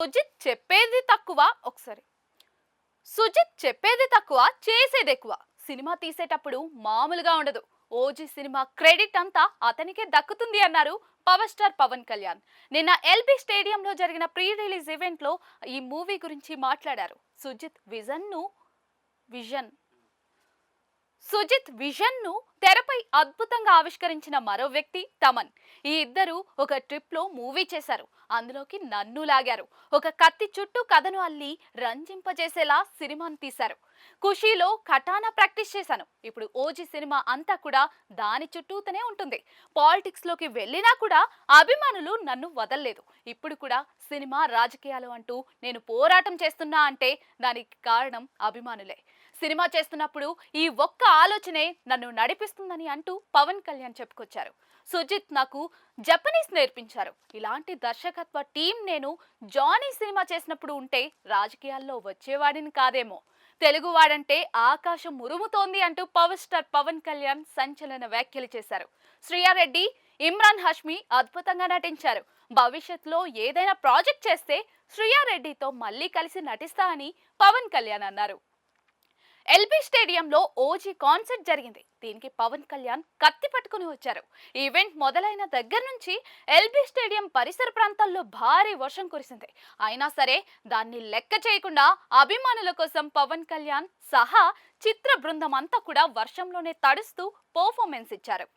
సుజిత్ చెప్పేది తక్కువ ఒకసారి. సుజిత్ చెప్పేది తక్కువ చేసేది ఎక్కువ. సినిమా తీసేటప్పుడు మామూలుగా ఉండదు. ఓజీ సినిమా క్రెడిట్ అంతా అతనికే దక్కుతుంది అన్నారు పవర్ స్టార్ పవన్ కళ్యాణ్. నిన్న ఎల్బీ స్టేడియంలో జరిగిన ప్రీ రిలీజ్ ఈవెంట్లో ఈ మూవీ గురించి మాట్లాడారు. సుజిత్ విజన్ను విజన్ సుజిత్ విజన్ను తెరపై అద్భుతంగా ఆవిష్కరించిన మరో వ్యక్తి తమన్. ఈ ఇద్దరు ఒక ట్రిప్లో మూవీ చేశారు. అందులోకి నన్ను లాగారు. ఒక కత్తి చుట్టూ కథను అల్లి రంజింపజేసేలా సినిమాను తీశారు. ఖుషీలో కటానా ప్రాక్టీస్ చేశాను. ఇప్పుడు ఓజీ సినిమా అంతా కూడా దాని చుట్టూతోనే ఉంటుంది. పాలిటిక్స్లోకి వెళ్ళినా కూడా అభిమానులు నన్ను వదల్లేదు. ఇప్పుడు కూడా సినిమా రాజకీయాలు అంటూ నేను పోరాటం చేస్తున్నా అంటే దానికి కారణం అభిమానులే. సినిమా చేస్తున్నప్పుడు ఈ ఒక్క ఆలోచనే నన్ను నడిపిస్తుందని అంటూ పవన్ కళ్యాణ్ చెప్పుకొచ్చారు. సుజిత్ నాకు జపనీస్ నేర్పించారు. ఇలాంటి దర్శకత్వ టీం నేను జానీ సినిమా చేసినప్పుడు ఉంటే రాజకీయాల్లో వచ్చేవాడిని కాదేమో. తెలుగువాడంటే ఆకాశం మురుముతోంది అంటూ పవర్ స్టార్ పవన్ కళ్యాణ్ సంచలన వ్యాఖ్యలు చేశారు. శ్రీయారెడ్డి ఇమ్రాన్ హష్మి అద్భుతంగా నటించారు. భవిష్యత్తులో ఏదైనా ప్రాజెక్ట్ చేస్తే శ్రీయారెడ్డితో మళ్ళీ కలిసి నటిస్తా అని పవన్ కళ్యాణ్ అన్నారు. ఎల్బీ స్టేడియంలో ఓజీ కాన్సర్ట్ జరిగింది. దీనికి పవన్ కళ్యాణ్ కత్తి పట్టుకుని వచ్చారు. ఈవెంట్ మొదలైన దగ్గర నుంచి ఎల్బీ స్టేడియం పరిసర ప్రాంతాల్లో భారీ వర్షం కురిసింది. అయినా సరే దాన్ని లెక్క చేయకుండా అభిమానుల కోసం పవన్ కళ్యాణ్ సహా చిత్ర బృందం అంతా కూడా వర్షంలోనే తడుస్తూ పర్ఫార్మెన్స్ ఇచ్చారు.